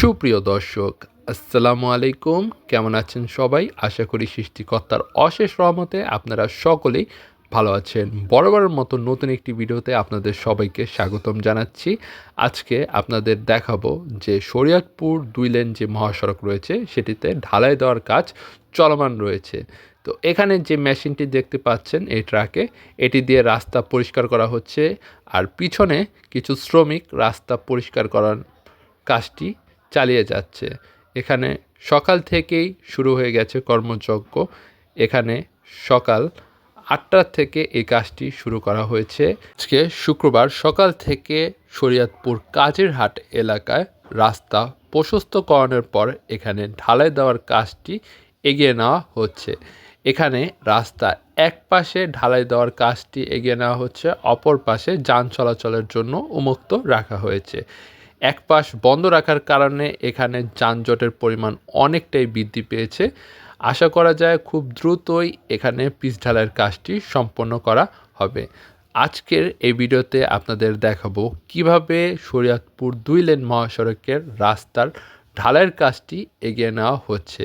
সুপ্রিয় দর্শক, আসসালামু আলাইকুম। কেমন আছেন সবাই? আশা করি সৃষ্টিকর্তার অশেষ রহমতে আপনারা সকলেই ভালো আছেন। বরাবরের মতো নতুন একটি ভিডিওতে আপনাদের সবাইকে স্বাগতম জানাচ্ছি। আজকে আপনাদের দেখাবো যে শরিয়তপুর দুই লেন যে মহাসড়ক রয়েছে, সেটিতে ঢালাই দেওয়ার কাজ চলমান রয়েছে। তো এখানে যে মেশিনটি দেখতে পাচ্ছেন এই ট্রাকে, এটি দিয়ে রাস্তা পরিষ্কার করা হচ্ছে। আর পিছনে কিছু শ্রমিক রাস্তা পরিষ্কার করার কাজটি চালিয়ে যাচ্ছে। এখানে সকাল থেকেই শুরু হয়ে গেছে কর্মযজ্ঞ। এখানে সকাল আটটা থেকে এই কাজটি শুরু করা হয়েছে। আজকে শুক্রবার সকাল থেকে শরিয়াতপুর কাজিরহাট এলাকায় রাস্তা প্রশস্তকরণের পর এখানে ঢালাই দেওয়ার কাজটি এগিয়ে নেওয়া হচ্ছে। এখানে রাস্তা এক পাশে ঢালাই দেওয়ার কাজটি এগিয়ে নেওয়া হচ্ছে, অপর পাশে যান চলাচলের জন্য উন্মুক্ত রাখা হয়েছে। এক পাশ বন্ধ রাখার কারণে এখানে যানজটের পরিমাণ অনেকটাই বৃদ্ধি পেয়েছে। আশা করা যায় খুব দ্রুতই এখানে পিচ ঢালাইয়ের কাজটি সম্পন্ন করা হবে। আজকের এই ভিডিওতে আপনাদের দেখাবো কীভাবে শরিয়াতপুর দুই লেন মহাসড়কের রাস্তার ঢালাইয়ের কাজটি এগিয়ে নেওয়া হচ্ছে।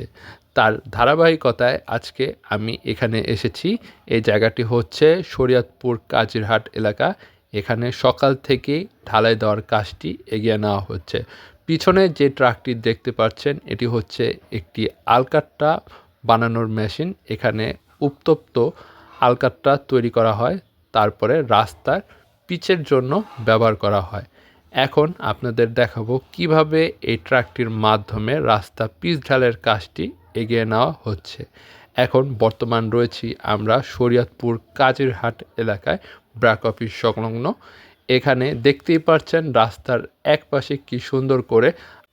তার ধারাবাহিকতায় আজকে আমি এখানে এসেছি। এই জায়গাটি হচ্ছে শরিয়াতপুর কাজিরহাট এলাকা। এখানে সকাল থেকেই ঢালাই দেওয়ার কাজটি এগিয়ে নেওয়া হচ্ছে। পিছনে যে ট্রাকটি দেখতে পাচ্ছেন, এটি হচ্ছে একটি আলকাট্টা বানানোর মেশিন। এখানে উত্তপ্ত আলকাট্টা তৈরি করা হয়, তারপরে রাস্তার পিচের জন্য ব্যবহার করা হয়। এখন আপনাদের দেখাবো কীভাবে এই ট্রাকটির মাধ্যমে রাস্তা পিচ ঢালের কাজটি এগিয়ে নেওয়া হচ্ছে। এখন বর্তমান রয়েছি আমরা শরিয়তপুর কাজিরহাট এলাকায় ব্রাক অফিস সংলগ্ন। এখানে দেখতেই পাচ্ছেন রাস্তার এক পাশে কি সুন্দর করে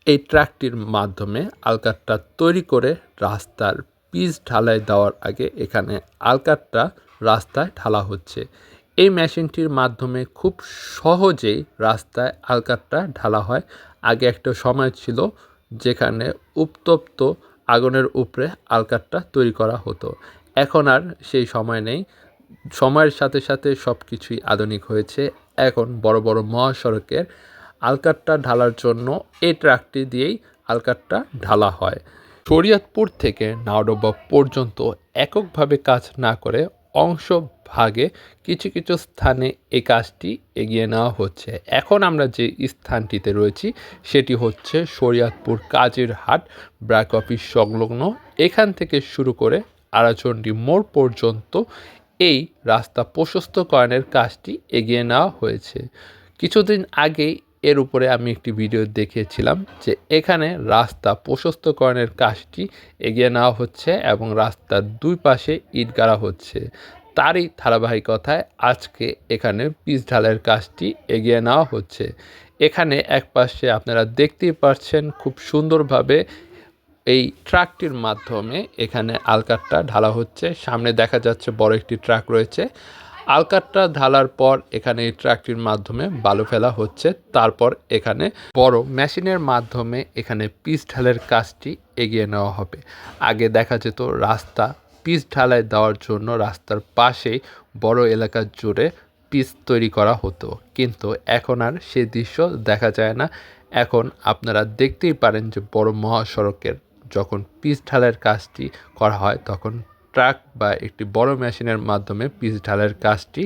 এই ট্রাকটির মাধ্যমে আলকাটটা তৈরি করে রাস্তার পিচ ঢালাই দেওয়ার আগে এখানে আলকাটটা রাস্তায় ঢালা হচ্ছে। এই মেশিনটির মাধ্যমে খুব সহজেই রাস্তায় আলকাটটা ঢালা হয়। আগে একটা সময় ছিল যেখানে উত্তপ্ত আগুনের উপরে আলকাটটা তৈরি করা হতো। এখন আর সেই সময় নেই। সময়ের সাথে সাথে সব কিছুই আধুনিক হয়েছে। এখন বড় বড় মহাসড়কের আলকাট্টা ঢালার জন্য এই ট্রাকটি দিয়েই আলকাট্টা ঢালা হয়। শরিয়তপুর থেকে নাওডোবা পর্যন্ত এককভাবে কাজ না করে অংশ ভাগে কিছু কিছু স্থানে এই কাজটি এগিয়ে নেওয়া হচ্ছে। এখন আমরা যে স্থানটিতে রয়েছি, সেটি হচ্ছে শরিয়াতপুর কাজের হাট, ব্র্যাক অফিস সংলগ্ন। এখান থেকে শুরু করে আড়াচন্ডী মোড় পর্যন্ত এই রাস্তা প্রশস্তকরণের কাজটি এগিয়ে নেওয়া হয়েছে। কিছুদিন আগেই এর উপরে আমি একটি ভিডিও দেখিয়েছিলাম যে এখানে রাস্তা প্রশস্তকরণের কাজটি এগিয়ে নেওয়া হচ্ছে এবং রাস্তার দুই পাশে ইট গাড়া হচ্ছে। তারই ধারাবাহিকতায় আজকে এখানে পিচ ঢালের কাজটি এগিয়ে নেওয়া হচ্ছে। এখানে এক পাশে আপনারা দেখতেই পাচ্ছেন খুব সুন্দরভাবে এই ট্রাকটির মাধ্যমে এখানে আলকাটটা ঢালা হচ্ছে। সামনে দেখা যাচ্ছে বড় একটি ট্রাক রয়েছে। আলকাটটা ঢালার পর এখানে এই ট্রাকটির মাধ্যমে বালু ফেলা হচ্ছে। তারপর এখানে বড় মেশিনের মাধ্যমে এখানে পিচ ঢালের কাজটি এগিয়ে নেওয়া হবে। আগে দেখা যেত রাস্তা পিচ ঢালাই দেওয়ার জন্য রাস্তার পাশেই বড় এলাকা জুড়ে পিচ তৈরি করা হতো। কিন্তু এখন আর সেই দৃশ্য দেখা যায় না। এখন আপনারা দেখতেই পারেন যে বড় মহাসড়কের যখন পিচ ঢালাইয়ের কাজটি করা হয়, তখন ট্রাক বা একটি বড় মেশিনের মাধ্যমে পিচ ঢালাইয়ের কাজটি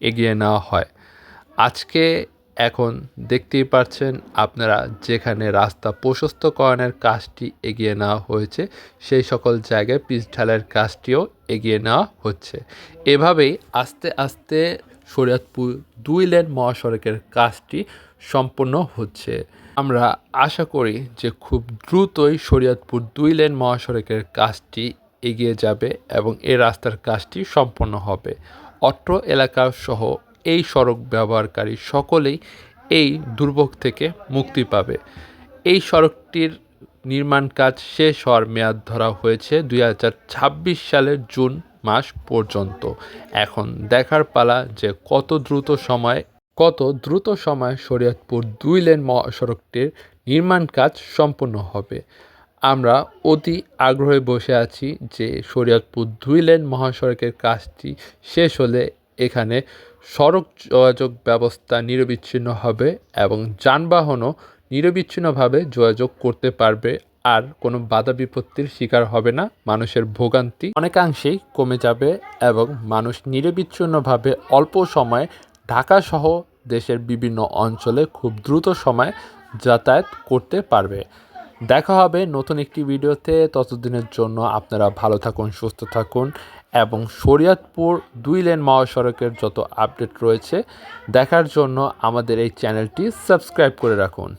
এগিয়ে নেওয়া হয়। আজকে এখন দেখতেই পাচ্ছেন আপনারা যেখানে রাস্তা প্রশস্তকরণের কাজটি এগিয়ে নেওয়া হয়েছে, সেই সকল জায়গায় পিচ ঢালের কাজটিও এগিয়ে নেওয়া হচ্ছে। এভাবেই আস্তে আস্তে শরীয়তপুর দুই লেন মহাসড়কের কাজটি সম্পন্ন হচ্ছে। আমরা আশা করি যে খুব দ্রুতই শরীয়তপুর দুই লেন মহাসড়কের কাজটি এগিয়ে যাবে এবং এই রাস্তার কাজটি সম্পন্ন হবে। অত্র এলাকা সহ এই সড়ক ব্যবহারকারী সকলেই এই দুর্ভোগ থেকে মুক্তি পাবে। এই সড়কটির নির্মাণ কাজ শেষ হওয়ার মেয়াদ ধরা হয়েছে দুই ছাব্বিশ সালের জুন মাস পর্যন্ত। এখন দেখার পালা যে কত দ্রুত সময়, কত দ্রুত সময় শরীয়তপুর দুই লেন মহাসড়কটির নির্মাণ কাজ সম্পূর্ণ হবে। আমরা অতি আগ্রহে বসে আছি যে শরীয়তপুর দুই লেন মহাসড়কের কাজটি শেষ হলে এখানে সড়ক যোগাযোগ ব্যবস্থা নিরবিচ্ছিন্ন হবে এবং যানবাহনও নিরবিচ্ছিন্নভাবে যোগাযোগ করতে পারবে। আর কোনো বাধা বিপত্তির শিকার হবে না। মানুষের ভোগান্তি অনেকাংশেই কমে যাবে এবং মানুষ নিরবিচ্ছিন্নভাবে অল্প সময়ে ঢাকাসহ দেশের বিভিন্ন অঞ্চলে খুব দ্রুত সময়ে যাতায়াত করতে পারবে। দেখা হবে নতুন একটি ভিডিওতে। ততদিনের জন্য আপনারা ভালো থাকুন, সুস্থ থাকুন এবং শরীয়তপুর দুই লেন মহাসড়কের যত আপডেট রয়েছে দেখার জন্য আমাদের এই চ্যানেলটি সাবস্ক্রাইব করে রাখুন।